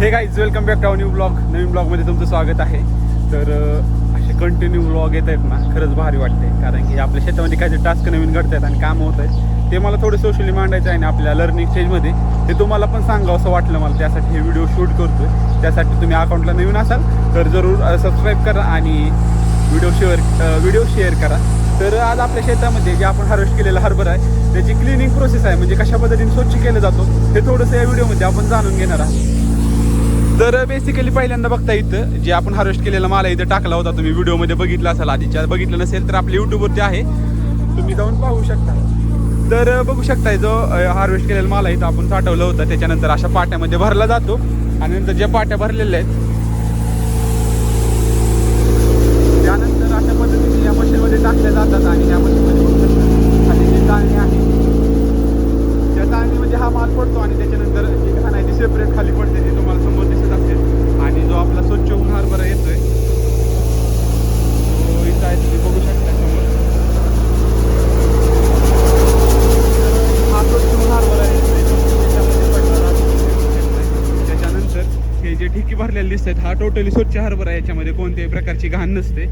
Hey guys welcome back to new blog नवीन ब्लॉगमध्ये तुमचं स्वागत आहे. तर असे कंटिन्यू ब्लॉग येत आहेत ना खरंच भारी वाटते. कारण की आपल्या शेतामध्ये काहीतरी टास्क नवीन घडत आहेत आणि काम होत आहेत. ते मला थोडे सोशली मांडायचं आहे आणि आपल्या लर्निंग स्टेजमध्ये ते तुम्हाला पण सांगावं असं वाटलं मला. त्यासाठी हे व्हिडिओ शूट करतो त्यासाठी तुम्ही अकाउंटला नवीन असाल तर जरूर सबस्क्राईब करा आणि व्हिडिओ शेअर व्हिडिओ शेअर करा. तर आज आपल्या शेतामध्ये जे आपण हार्वेस्ट केलेलं हरभरा आहे त्याची क्लिनिंग प्रोसेस आहे. म्हणजे कशा पद्धतीने स्वच्छ केलं जातो हे थोडंसं या व्हिडिओमध्ये आपण जाणून घेणार आहोत. तर uh, बेसिकली पहिल्यांदा बघता इथं जे आपण हार्वेस्ट केलेला माल इथं टाकला होता. तुम्ही व्हिडिओमध्ये बघितला असाल आधीच्या बघितलं नसेल तर आपल्या युट्यूबवरती आहे. तुम्ही जाऊन पाहू शकता. तर uh, बघू शकताय जो uh, हार्वेस्ट केलेला माल आहे इथं आपण साठवलं होतं. त्याच्यानंतर अशा पाट्यामध्ये भरला जातो. आणि नंतर ज्या पाट्या भरलेल्या आहेत त्यानंतर अशा पद्धतीने या मशीनमध्ये टाकल्या जातात आणि या मशीनमध्ये बघू शकता खाली जी चाळणी आहे त्या चाळणीमध्ये हा माल पडतो आणि त्याच्यानंतर जी घाण आहे ती सेपरेट खाली पडते ती तुम्हाला समोर दिसत असेल आणि जो आपला स्वच्छ होऊन हरभरा येतोय तो इथं आहे तुम्ही बघू शकता समोर हा स्वच्छ होऊन हरभरा येतोय त्याच्यामध्ये पडणारा त्याच्यानंतर हे जे ठिकी भरलेले दिसत आहेत हा टोटली स्वच्छ हरभरा आहे. याच्यामध्ये. कोणत्याही प्रकारची घाण नसते.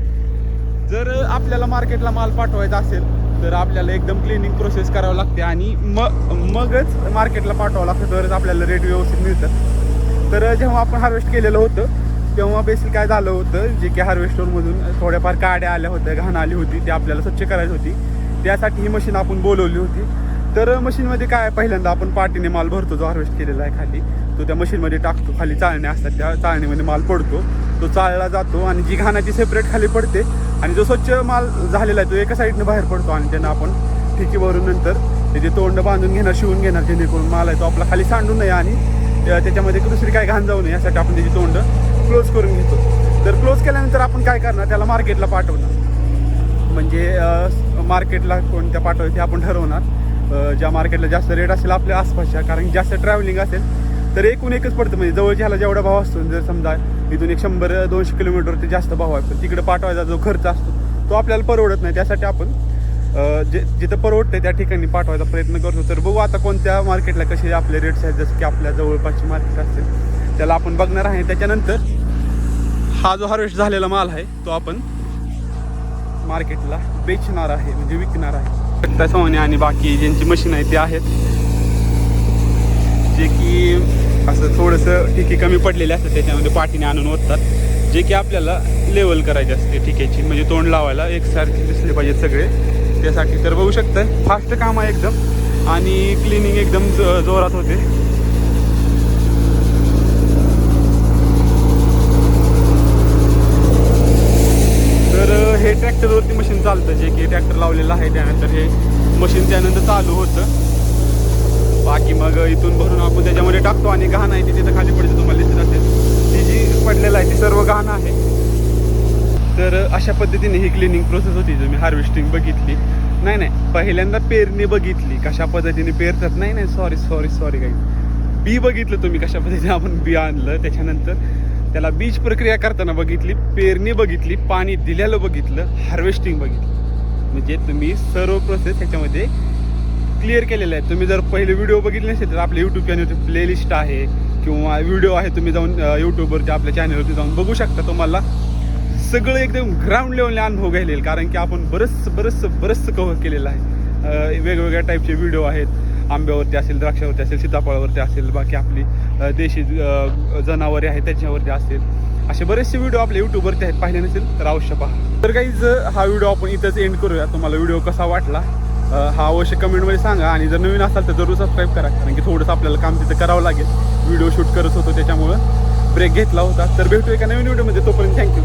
जर आपल्याला मार्केटला माल पाठवायचा असेल तर आपल्याला एकदम क्लिनिंग प्रोसेस करावं लागते आणि मग मगच मार्केटला पाठवावं लागतं तरच आपल्याला रेट व्यवस्थित मिळतात. तर जेव्हा आपण हार्वेस्ट केलेलं होतं तेव्हा बेसिक काय झालं होतं जे की हार्वेस्टरमधून थोड्याफार काड्या आल्या होत्या घाण आली होती ती आपल्याला स्वच्छ करायची होती. त्यासाठी ही मशीन आपण बोलवली होती. तर मशीनमध्ये काय पहिल्यांदा आपण पाटीने माल भरतो जो हार्वेस्ट केलेला आहे खाली. तो त्या मशीनमध्ये टाकतो. खाली चाळण्या असतात त्या चाळणीमध्ये माल पडतो. तो चाळला जातो आणि जी घाणाची सेपरेट खाली पडते आणि जो स्वच्छ माल झालेला आहे तो एका साईडनं बाहेर पडतो आणि त्यांना आपण ठिकीवरून नंतर त्याचे तोंड बांधून घेणार शिवून घेणार जेणेकरून माल आहे तो आपला खाली सांडू नये आणि त्याच्यामध्ये दुसरी काय घाण जाऊ नये यासाठी आपण त्याची तोंड क्लोज करून घेतो. तर क्लोज केल्यानंतर आपण काय करणार? त्याला मार्केटला पाठवणार. म्हणजे मार्केटला कोणत्या पाठवायचे आपण ठरवणार. ज्या मार्केटला जास्त रेट असेल आपल्या आसपासच्या कारण जास्त ट्रॅव्हलिंग असेल तर एकूण एकच पडतं. म्हणजे जवळच्या ह्याला जेवढा भाव असतो जर समजा इथून एक शंभर दोनशे किलोमीटर ते जास्त भाव आहे पण तिकडे पाठवायचा जो खर्च असतो तो आपल्याला परवडत नाही. त्यासाठी आपण जे जिथं परवडतं त्या ठिकाणी पाठवायचा प्रयत्न करतो. तर बघू आता कोणत्या मार्केटला कसे आपले रेट्स आहेत जसं की आपल्या जवळपासची मार्केट असतील त्याला आपण बघणार आहे. त्याच्यानंतर हा जो हार्वेस्ट झालेला माल आहे तो आपण मार्केटला बेचणार आहे म्हणजे विकणार आहे. सोने आणि बाकी ज्यांची मशीन आहे ते आहेत. जे की असं थोडंसं ठिके कमी पडलेले असतात त्याच्यामध्ये पाठीने आणून ओततात. जे की आपल्याला लेवल करायचे असते ठिकेची. म्हणजे तोंड लावायला एकसारखे दिसले पाहिजेत सगळे. त्यासाठी तर बघू शकताय फास्ट काम आहे एकदम. आणि क्लिनिंग एकदम ज- जोरात होते तर अ, हे ट्रॅक्टरवरती मशीन चालतं जे की ट्रॅक्टर लावलेलं आहे त्यानंतर हे मशीन त्यानंतर चालू होतं. बाकी मग इथून भरून आपण त्याच्यामध्ये टाकतो आणि घाण आहे ती तिथं खाली पडते तुम्हाला दिसत असेल. ती जी पडलेलं आहे ती सर्व घाण आहे. तर अशा पद्धतीने ही क्लिनिंग प्रोसेस होती तुम्ही मी हार्वेस्टिंग बघितली. नाही नाही पहिल्यांदा पेरणी बघितली. कशा पद्धतीने पेरतात? नाही नाही सॉरी सॉरी सॉरी काही बी बघितलं तुम्ही कशा पद्धतीने आपण बी आणलं त्याच्यानंतर त्याला बीज प्रक्रिया करताना बघितली पेरणी बघितली पाणी दिल्याला बघितलं हार्वेस्टिंग बघितलं. म्हणजे तुम्ही सर्व प्रोसेस ह्याच्यामध्ये क्लिअर केलेलं आहे. तुम्ही जर पहिले व्हिडिओ बघितले नसेल तर आपल्या यूट्यूब चॅनलवरती प्लेलिस्ट आहे किंवा व्हिडिओ आहे तुम्ही जाऊन यूट्यूबवरती आपल्या चॅनलवरती जाऊन बघू शकता. तुम्हाला सगळं एकदम ग्राउंड लेवलने अनुभव घ्यायला कारण की आपण बरंच बरंचसं बरंचसं कव्हर केलेलं आहे. वेगवेगळ्या टाईपचे व्हिडिओ आहेत. आंब्यावरती असेल द्राक्षावरती असेल सीताफळावरती असेल बाकी आपली देशी जनावरे आहेत त्याच्यावरती असेल. असे बरेचसे व्हिडिओ आपल्या यूट्यूबवरती आहेत. पाहिले नसेल तर अवश्य पहा. तर काहीच हा व्हिडिओ आपण इथंच एंड करूया. तुम्हाला व्हिडिओ कसा वाटला हा अवश्य कमेंटमध्ये सांगा. आणि जर नवीन असाल तर जरूर सबस्क्राईब करा. कारण की थोडंसं आपल्याला काम तिथं करावं लागेल. व्हिडिओ शूट करत होतो त्याच्यामुळं ब्रेक घेतला होता. तर भेटू एका नवीन व्हिडिओमध्ये तोपर्यंत थँक्यू